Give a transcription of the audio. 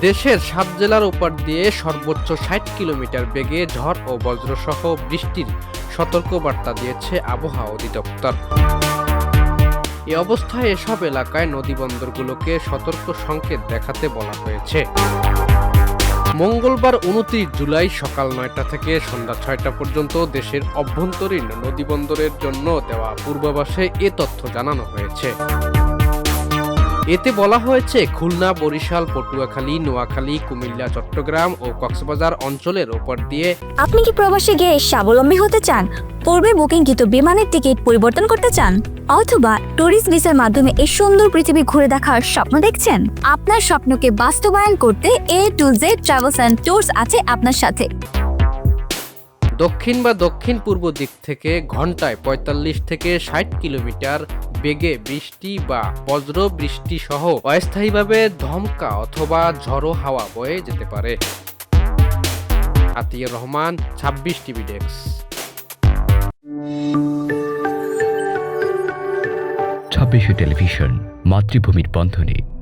দেশের সাত জেলার উপর দিয়ে সর্বোচ্চ ষাট কিলোমিটার বেগে ঝড় ও বজ্রসহ বৃষ্টির সতর্কবার্তা দিয়েছে আবহাওয়া অধিদপ্তর। এ অবস্থায় এসব এলাকায় নদীবন্দরগুলোকে সতর্ক সংকেত দেখাতে বলা হয়েছে। মঙ্গলবার উনত্রিশ জুলাই সকাল নয়টা থেকে সন্ধ্যা ছয়টা পর্যন্ত দেশের অভ্যন্তরীণ নদীবন্দরের জন্য দেওয়া পূর্বাভাসে এ তথ্য জানানো হয়েছে। এতে বলা হয়েছে, খুলনা, বরিশাল, পটুয়াখালী, নোয়াখালী, কুমিল্লা, চট্টগ্রাম ও কক্সবাজার অঞ্চলের ওপর দিয়ে আপনি কি প্রবাসে গিয়ে স্বাবলম্বী হতে চান? পূর্বে বুকিংকৃত বিমানের টিকিট পরিবর্তন করতে চান? অথবা ট্যুরিস্ট ভিসার মাধ্যমে এই সুন্দর পৃথিবী ঘুরে দেখার স্বপ্ন দেখছেন? আপনার স্বপ্নকে বাস্তবায়ন করতে A to Z travels and tours আছে আপনার সাথে। দক্ষিণ বা দক্ষিণ পূর্ব দিক থেকে ঘন্টায় পঁয়তাল্লিশ থেকে ষাট কিলোমিটার বেগে বৃষ্টি বা বজ্র বৃষ্টি সহ অস্থায়ীভাবে ধমকা অথবা ঝড়ো হাওয়া বয়ে যেতে পারে। আতিয়ার রহমান, ছাব্বিশ টিভি ডেস্ক। ছাব্বিশে টেলিভিশন, মাতৃভূমির বন্ধনে।